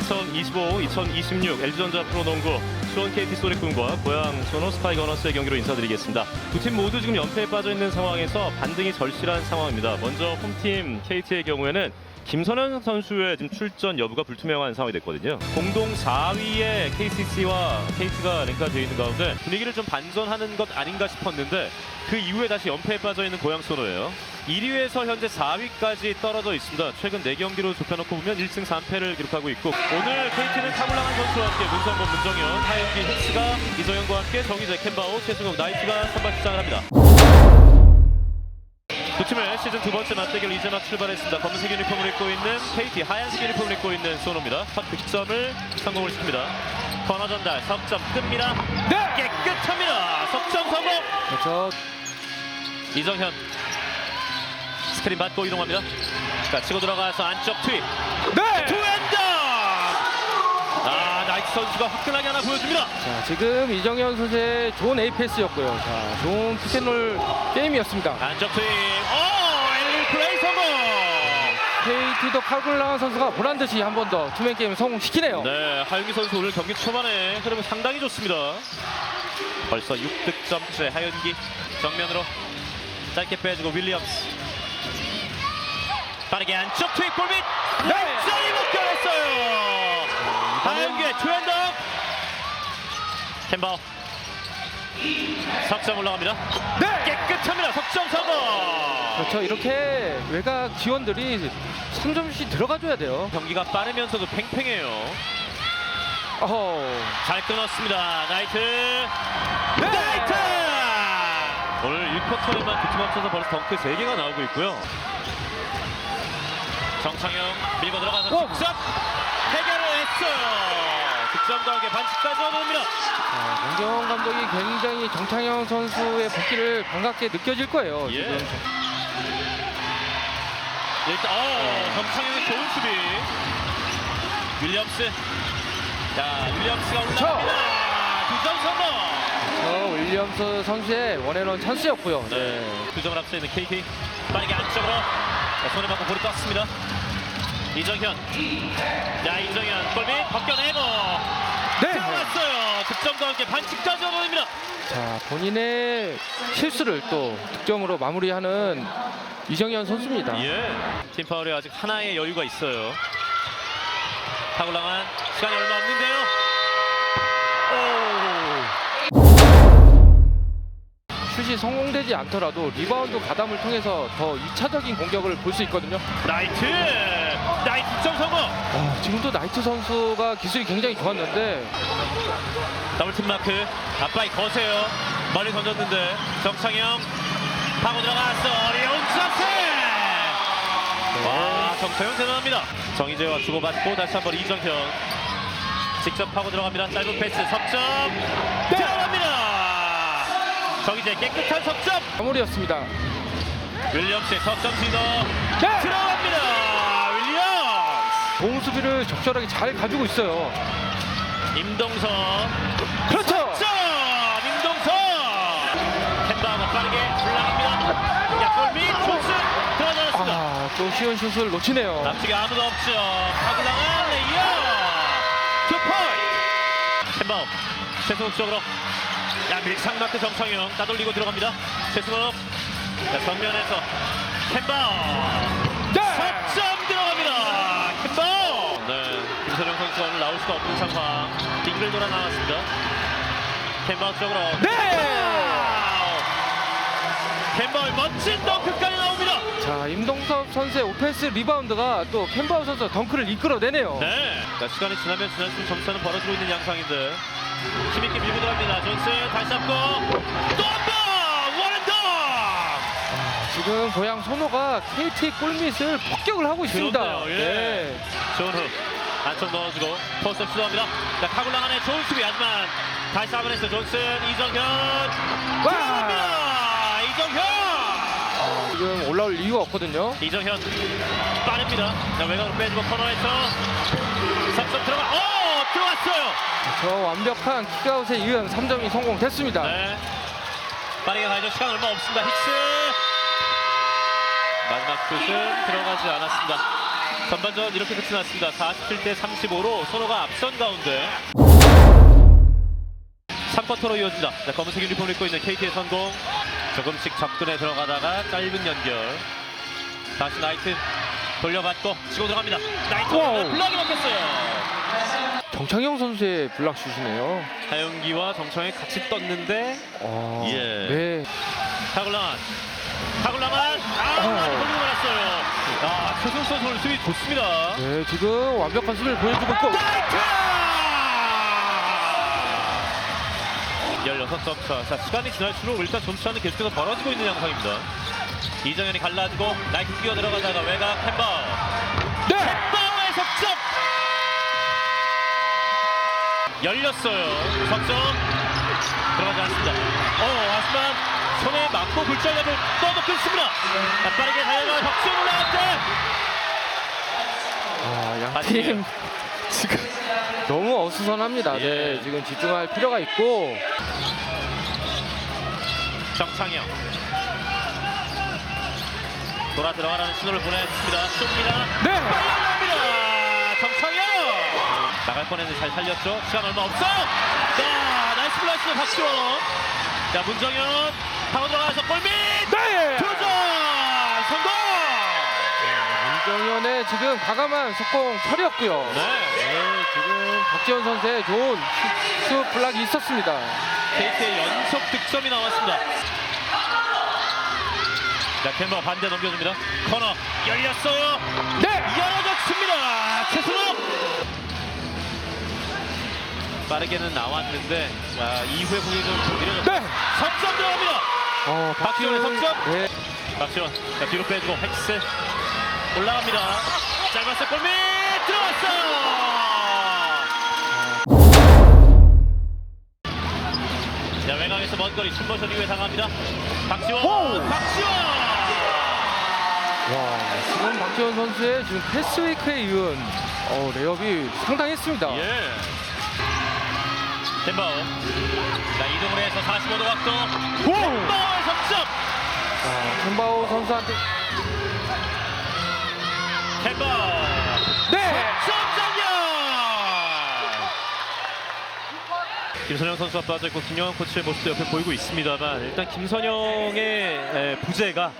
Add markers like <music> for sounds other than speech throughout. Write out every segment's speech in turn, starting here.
2025-2026 LG전자 프로농구 수원 KT 소리꾼과 고양 소노 스파이 거 너스의 경기로 인사드리겠습니다. 두 팀 모두 지금 연패에 빠져 있는 상황에서 반등이 절실한 상황입니다. 먼저 홈팀 KT의 경우에는 김선현 선수의 지금 출전 여부가 불투명한 상황이 됐거든요. 공동 4위의 KCC와 KT가 랭크가 되어 있는 가운데 분위기를 좀 반전하는 것 아닌가 싶었는데 그 이후에 다시 연패에 빠져 있는 고양 소노예요. 1위에서 현재 4위까지 떨어져 있습니다. 최근 4경기로 좁혀놓고 보면 1승 3패를 기록하고 있고 오늘 KT는 타블랑한 선수와 함께 문성범, 문정현, 하윤기, 휘츠가 이정현과 함께 정희재, 캔바오, 최승욱, 나이트가 선발 출장을 합니다. 두 팀의 시즌 두 번째 맞대결 이제 막 출발했습니다. 검은색 유니폼을 입고 있는 KT, 하얀색 유니폼을 입고 있는 소노입니다. 첫 득점을 성공을 시킵니다. 번호 전달, 석점 뜹니다. 네! 깨끗합니다. 석점 성공. 그렇죠. 이정현 스크린 받고 이동합니다. 자 치고 들어가서 안쪽 투입 네! 투앤더 아 나이트 선수가 화끈하게 하나 보여줍니다. 자, 지금 이정현 선수의 좋은 에이패스였고요. 자, 좋은 피켓롤 게임이었습니다. 안쪽 투입 오 엘리 플레이 성공. KT도 카글라 선수가 보란 듯이 한 번 더 투맨 게임 성공시키네요. 네 하윤기 선수 오늘 경기 초반에 흐름이 상당히 좋습니다. 벌써 6득점째 하윤기 정면으로 짧게 빼주고 윌리엄스 빠르게 안쪽 투입 골밑 네! 완전히 묶여냈어요. 하윤기의 투앤더 캔바우 석점 올라갑니다. 네! 깨끗합니다. 석점 성공. 그렇죠. 이렇게 외곽 지원들이 3점씩 들어가줘야 돼요. 경기가 빠르면서도 팽팽해요. 어허. 잘 끊었습니다. 나이트. 네! 나이트! 오늘 1쿼터에만 두팀 합쳐서 벌써 덩크 3개가 나오고 있고요. 정창영 밀고 들어가서 오! 직접 해결을 했어요. 득점 더하게 반칙까지 얻어냅니다. 자, 문경 감독이 굉장히 정창영 선수의 복귀를 반갑게 느껴질 거예요. 예. 지금. 일단 어, 정창영의 좋은 수비. 윌리엄스. 자, 윌리엄스가 올라갑니다. 두점 성공. 저 윌리엄스 선수의 원앤원 찬스였고요. 네. 두 점을 앞서 있는 KT 빠르게 안쪽으로 자, 손에 맞고 볼이 떴습니다. 이정현. 자 이정현 골밑 벗겨내고 네. 들어갔어요. 득점과 함께 반칙까지 얻어냅니다. 자, 본인의 실수를 또 득점으로 마무리하는 이정현 선수입니다. 예. 팀 파울에 아직 하나의 여유가 있어요. 타굴랑한 시간이 얼마 없는데요. 오. 슛이 성공되지 않더라도 리바운드 가담을 통해서 더 2차적인 공격을 볼 수 있거든요. 나이트. 나이트 득점 성공. 어, 지금도 나이트 선수가 기술이 굉장히 좋았는데. 더블팀 마크. 앞바이 거세요. 멀리 던졌는데 정창영. 파고 들어갔어. 어려운 점프 와 정창영 대단합니다. 정희재와 주고받고 다시 한번 이정현. 직접 파고 들어갑니다. 짧은 패스 석점. 들어갑니다. 정희재 깨끗한 석점. 마무리였습니다. 윌리엄스의 석점 시도. 네! 들어갑니다 공 수비를 적절하게 잘 가지고 있어요. 임동석 그렇죠. 점! 임동석! 캔바가 빠르게 올라갑니다. 약골 및 존스 들어졌습니다. 아, 또 쉬운 슛을 놓치네요. 남쪽에 아무도 없죠. 하구랑은 레이어! 투 포인트! 캔바우 최승욱 쪽으로 야 밀착 마크 정창영 따돌리고 들어갑니다. 최승욱 자, 정면에서 캔바우 네! 석점 들어갑니다. 캔바우 네, 오늘 나올 수가 없는 상황 빙글 돌아 나왔습니다. 캔바우 쪽으로 네! 캔바우의 멋진 덩크까지 나옵니다. 자, 임동섭 선수의 오펜스 리바운드가 또 캔바우 선수 덩크를 이끌어내네요. 네. 자, 시간이 지나면 지날수록 점수는 벌어지고 있는 양상인데 힘있게 밀고 들어갑니다. 존스 다시 잡고 또 한 번! 원앤더! 지금 고향 손호가 KT 골밑을 폭격을 하고 있습니다. 그렇네요. 예. 네. 좋은 후 안쪽 넣어주고 포스업 시도합니다. 자, 타굴랑 안에 좋은 수비 하지만 다시 한번 했어 존슨 이정현 들어갑니다. 이정현! 지금 올라올 이유가 없거든요. 이정현 빠릅니다. 자, 외곽으로 빼주고 코너에서 석점 들어가. 오! 들어왔어요. 저 완벽한 킥아웃에 의한 3점이 성공됐습니다. 네. 빠르게 가야죠. 시간 얼마 없습니다. 힉스. 마지막 슛은 들어가지 않았습니다. 전반전 이렇게 끝이 났습니다. 47대 35로 손호가 앞선 가운데 3쿼터로 이어진다. 자, 검은색 유니폼을 입고 있는 KT의 성공. 조금씩 접근해 들어가다가 짧은 연결. 다시 나이트 돌려받고 치고 들어갑니다. 나이트 와우. 블락이 먹혔어요. 정창영 선수의 블락슛이네요. 하영기와 정청이 같이 떴는데 어, 예. 네. 타글라만 타글라만 아 어. 최승 선수 오늘 수비 좋습니다. 네, 지금 완벽한 수비를 보여주고 있고. 나이트! 16점 차. 자, 시간이 지날수록 일단 점수차는 계속해서 벌어지고 있는 양상입니다. 이정현이 갈라지고 나이트 뛰어 들어가다가 외곽 햄바우. 네. 햄바우의 석점! 열렸어요. 석점. 들어가지 않습니다. 어, 하지만 손에 맞고 굴절력을 떠놓고 있습니다. 자, 빠르게 달려가 올라갈 때 아, 양 아니에요. 팀 <laughs> 지금 너무 어수선합니다. 예. 네, 지금 집중할 필요가 있고. 정창영 돌아 들어가라는 신호를 보냈습니다. 쏩니다. 네. 정창영 나갈 뻔했는데 잘 살렸죠. 시간 얼마 없어. 자 나이스 플라이스 박지원. 자 문정현 타고 들어가서 골밑 네. 도전 성공. 문정현의 지금 과감한 속공 처리였고요. 네. 네, 지금 박지원 선수의 좋은 슈- 슈 블락이 있었습니다. KT의 연속 득점이 나왔습니다. 자 캔버 반대 넘겨줍니다. 코너 열렸어요. 네. 열어졌습니다. 최순욱 빠르게는 나왔는데 자, 이후에 공이 좀 느려졌. 네. 석점 들어갑니다. 어, 박지원의 석점. 네. 박지원 자 뒤로 빼주고 헥스 올라갑니다. 짧았어 골밑 들어갔어. 자 외곽에서 먼 거리 춤모션 이후에 당합니다. 박지원 호우. 박지원 와, 지금 박지원 선수의 지금 패스웨이크에 이은 어, 레이업이 상당했습니다. 예. 템바우 자 이동을 해서 45도 각도 오! 템바우의 석점! 아, 켄바오 선수한테 템바우 네. 점장면 김선영 선수가 빠져있고 김영환 코치의 모습도 옆에 보이고 있습니다만 일단 김선영의 에, 부재가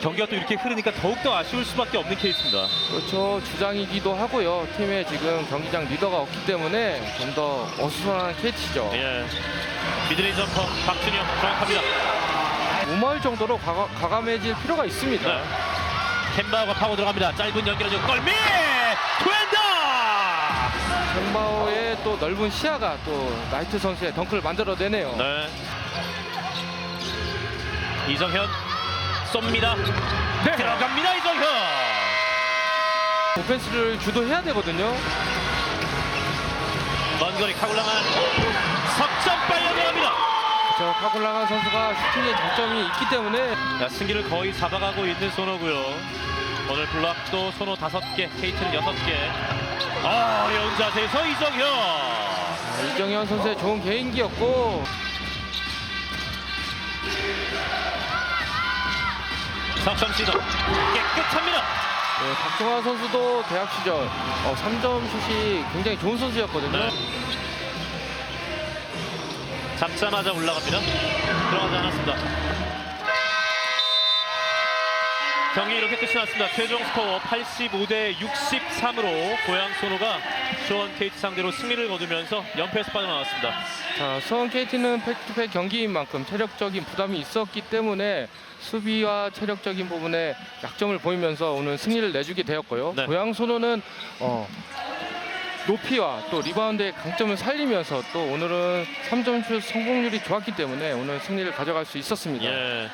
경기가 또 이렇게 흐르니까 더욱더 아쉬울 수밖에 없는 케이스입니다. 그렇죠. 주장이기도 하고요. 팀에 지금 경기장 리더가 없기 때문에 좀 더 어수선한 KT죠. 예. 미드레이 점퍼 박준영 정확합니다. 우마을 정도로 과가, 과감해질 필요가 있습니다. 네. 캔바우가 파고 들어갑니다. 짧은 연결해주고 골밑! 투엔더! 켄바오의 또 넓은 시야가 또 나이트 선수의 덩크를 만들어내네요. 네. 이정현 쏩니다. 네. 들어갑니다 이정현. 오펜스를 주도해야 되거든요. 먼 거리 카굴랑한 석점 빨려 들어갑니다. 저 카골라가 선수가 슈팅에 장점이 있기 때문에 자, 승기를 거의 잡아가고 있는 손호고요. 오늘 블락도 손호 다섯 개, 케이트는 여섯 개. 어려운 자세에서 이정현. 아, 이정현 선수의 좋은 개인기였고 석점 시도 깨끗합니다. 네, 박종화 선수도 대학 시절 어, 3점 슛이 굉장히 좋은 선수였거든요. 네. 잡자마자 올라갑니다. 들어가지 않았습니다. 경기 이렇게 끝이 났습니다. 최종 스코어 85대 63으로 고양 소노가 수원 KT 상대로 승리를 거두면서 연패에서 빠져나왔습니다. 자, 수원 KT는 팩투팩 경기인 만큼 체력적인 부담이 있었기 때문에 수비와 체력적인 부분에 약점을 보이면서 오늘 승리를 내주게 되었고요. 네. 고양 소노는 어, 높이와 또 리바운드의 강점을 살리면서 또 오늘은 3점 슛 성공률이 좋았기 때문에 오늘 승리를 가져갈 수 있었습니다. 예.